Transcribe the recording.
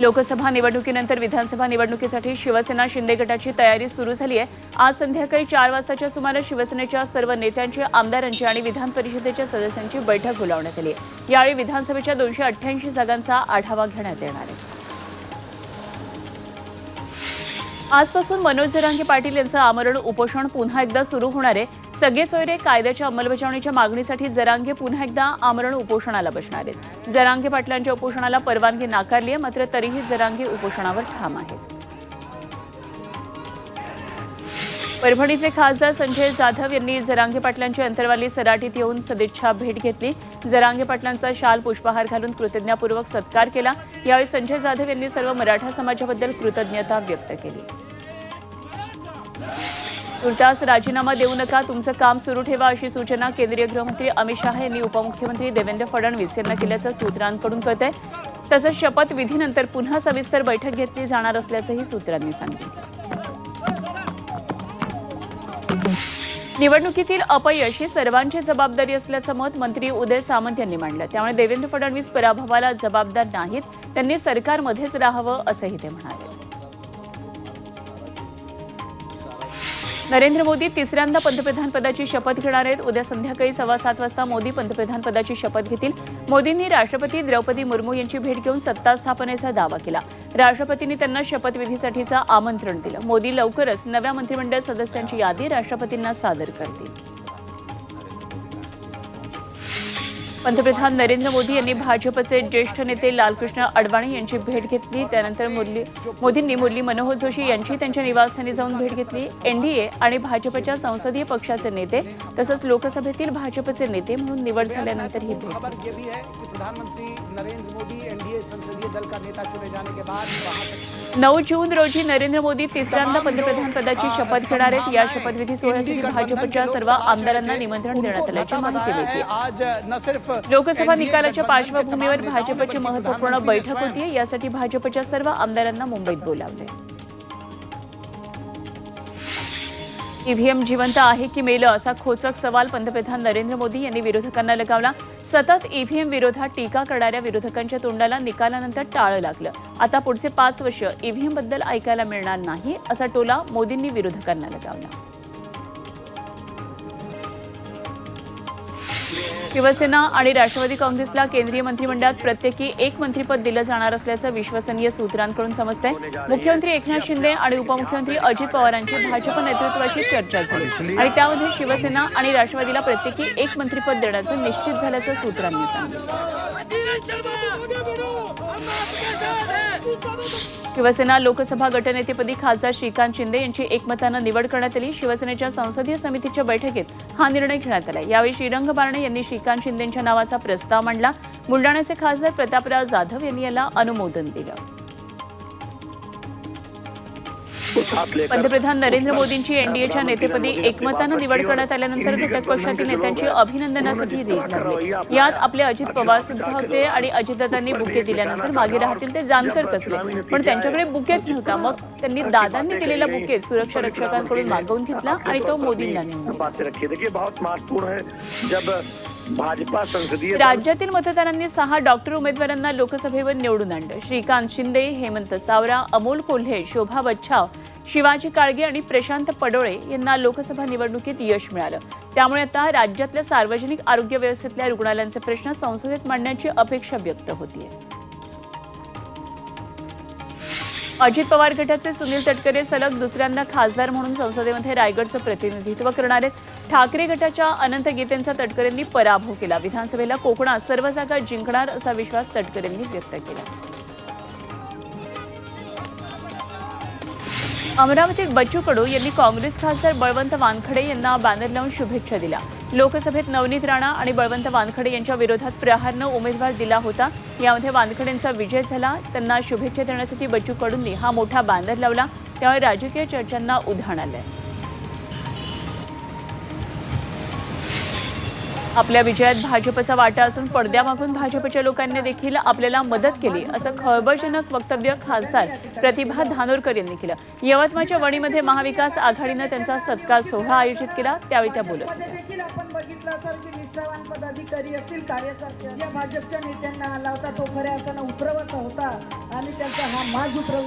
लोकसभा निवडणुकीनंतर विधानसभा निवडणुकीसाठी शिवसेना शिंदे गटाची तयारी सुरू झाली आहे आज संध्याकाळी चार वाजताच्या सुमारास शिवसेनेच्या सर्व नेत्यांची आमदारांची आणि विधान परिषदेच्या सदस्यांची बैठक बोलावण्यात आली आहे यावेळी विधानसभेच्या दोनशे अठ्ठ्याऐंशी जागांचा आढावा घेण्यात येणार आहे. आजपासून मनोज जरांगे पाटील यांचं आमरण उपोषण पुन्हा एकदा सुरू होणार आहे. सगळे सोयरे कायद्याच्या अंमलबजावणीच्या मागणीसाठी जरांगे पुन्हा एकदा आमरण उपोषणाला बसणार आहेत. जरांगे पाटलांच्या उपोषणाला परवानगी नाकारली आहे मात्र तरीही जरांगे उपोषणावर ठाम आहेत. परभणीचे खासदार संजय जाधव यांनी जरांगे पाटलांची अंतरवाली सराटीत येऊन सदिच्छा भेट घेतली. जरांगे पाटलांचा शाल पुष्पहार घालून कृतज्ञतापूर्वक सत्कार केला. यावेळी संजय जाधव यांनी सर्व मराठा समाजाबद्दल कृतज्ञता व्यक्त केली. तुर्तास राजीनामा देऊ नका तुमचं काम सुरू ठेवा अशी सूचना केंद्रीय गृहमंत्री अमित शहा यांनी उपमुख्यमंत्री देवेंद्र फडणवीस यांना केल्याचं सूत्रांकडून कळतंय. तसंच शपथविधीनंतर पुन्हा सविस्तर बैठक घेतली जाणार असल्याचंही सूत्रांनी सांगितलं. निवडणुकीतील अपयश ही सर्वांची जबाबदारी असल्याचं मत मंत्री उदय सामंत यांनी मांडलं. त्यामुळे देवेंद्र फडणवीस पराभवाला जबाबदार नाहीत त्यांनी सरकारमध्येच राहावं असंही ते म्हणाले. नरेंद्र मोदी तिसऱ्यांदा पंतप्रधानपदाची शपथ घेणार आहेत. उद्या संध्याकाळी सव्वा सात वाजता मोदी पंतप्रधानपदाची शपथ घेतील. मोदींनी राष्ट्रपती द्रौपदी मुर्मू यांची भेट घेऊन सत्ता स्थापनेचा दावा केला. राष्ट्रपतींनी त्यांना शपथविधीसाठीचं आमंत्रण दिलं. मोदी लवकरच नव्या मंत्रिमंडळ सदस्यांची यादी राष्ट्रपतींना सादर करतील. पंतप्रधान नरेंद्र मोदी यांनी भाजपचे ज्येष्ठ नेते लालकृष्ण अडवाणी यांची भेट घेतली. त्यानंतर मुरली मोदींनी मुरली मनोहर जोशी यांची त्यांच्या निवासस्थानी जाऊन भेट घेतली. एनडीए आणि भाजपच्या संसदीय पक्षाचे नेते तसंच लोकसभेतील भाजपचे नेते म्हणून निवड झाल्यानंतर ही भेट प्रधानमंत्री नरेंद्र मोदी एनडीए संसदीय दल का नेता चुने जाने के बाद वहां तक नऊ जून रोजी नरेंद्र मोदी तिसऱ्यांदा पंतप्रधान पदाची शपथ घेणार आहेत. या शपथविधी सोहळ्यासाठी भाजपच्या सर्व आमदारांना निमंत्रण देण्यात आल्याची माहिती मिळते. लोकसभा निकालाच्या पार्श्वभूमीवर भाजपची महत्त्वपूर्ण बैठक होती यासाठी भाजपच्या सर्व आमदारांना मुंबईत बोलावले ईव्हीएम जिवंत आहे की मेलं असा खोचक सवाल पंतप्रधान नरेंद्र मोदी यांनी विरोधकांना लगावला. सतत ईव्हीएम विरोधात टीका करणाऱ्या विरोधकांच्या तोंडाला निकालानंतर टाळं लागलं. आता पुढचे पाच वर्ष ईव्हीएमबद्दल ऐकायला मिळणार नाही असा टोला मोदींनी विरोधकांना लगावला. शिवसेना आणि राष्ट्रवादी काँग्रेसला केंद्रीय मंत्रिमंडळात प्रत्येकी एक मंत्रिपद दिलं जाणार असल्याचं विश्वसनीय सूत्रांकडून समजतंय. मुख्यमंत्री एकनाथ शिंदे आणि उपमुख्यमंत्री अजित पवारांची भाजप नेतृत्वाशी चर्चा झाली. आणि त्यामध्ये शिवसेना आणि राष्ट्रवादीला प्रत्येकी एक मंत्रिपद देण्याचं निश्चित झाल्याचं सूत्रांनी सांगितलं. शिवसेना लोकसभा गटनेतेपदी खासदार श्रीकांत शिंदे यांची एकमतानं निवड करण्यात आली. शिवसेनेच्या संसदीय समितीच्या बैठकीत हा निर्णय घेण्यात आला. यावेळी श्रीरंग बारणे यांनी श्रीकांत शिंदेच्या नावाचा प्रस्ताव मांडला. बुलडाण्याचे खासदार प्रतापराव जाधव यांनी याला अनुमोदन दिलं. पंतप्रधान नरेंद्र मोदींची एनडीएच्या नेतेपदी एकमतानं निवड करण्यात आल्यानंतर घटक पक्षातील नेत्यांची अभिनंदनासाठी रीत लागली यात आपले अजित पवार सुद्धा होते आणि अजितदादांनी बुके दिल्यानंतर मागे राहतील ते जानकर कसले. पण त्यांच्याकडे बुकेच नव्हता. मग त्यांनी दादांनी दिलेला बुके सुरक्षा रक्षकांकडून मागवून घेतला आणि तो मोदींना नेऊन भाजपा संसदीय राज्यातील मतदारांनी सहा डॉक्टर उमेदवारांना लोकसभेवर निवडून आणलं. श्रीकांत शिंदे हेमंत सावरा अमोल कोल्हे शोभा बच्छाव शिवाजी काळगे आणि प्रशांत पडोळे यांना लोकसभा निवडणुकीत यश मिळालं. त्यामुळे आता राज्यातल्या सार्वजनिक आरोग्य व्यवस्थेतल्या रुग्णालयांचे प्रश्न संसदेत मांडण्याची अपेक्षा व्यक्त होतीये. अजित पवार गटाचे सुनील तटकरे सलग दुसऱ्यांदा खासदार म्हणून संसदेमध्ये रायगडचं प्रतिनिधित्व करणार आहेत. ठाकरे गटाच्या अनंत गीतेंचा तटकरेंनी पराभव केला. विधानसभेला कोकणात सर्व जागा जिंकणार असा विश्वास तटकरेंनी व्यक्त केला. अमरावतीत बच्चू कडू यांनी काँग्रेस खासदार बळवंत वानखडे यांना बॅनर लावून शुभेच्छा दिल्या. लोकसभेत नवनीत राणा आणि बळवंत वानखडे यांच्या विरोधात प्रहारनं उमेदवार दिला होता. यामध्ये वानखडेंचा विजय झाला. त्यांना शुभेच्छा देण्यासाठी बच्चू कडूंनी हा मोठा बॅनर लावला. त्यामुळे राजकीय चर्चांना उधाण आलंय. आपल्या विजयात भाजपचा वाटा असून पडद्यामागून भाजपच्या लोकांनी देखील आपल्याला मदत केली असं खळबळजनक वक्तव्य खासदार प्रतिभा धानोरकर यांनी केलं. यवतमाळच्या वणीमध्ये महाविकास आघाडीनं त्यांचा सत्कार सोहळा आयोजित केला. त्यावेळी त्या बोलत पदाधिकारी असतील कार्यकर्ते या भाजपच्या नेत्यांना आला होता. तो खऱ्या अर्थानं उतरवत होता आणि त्यांचा हा मान उतरव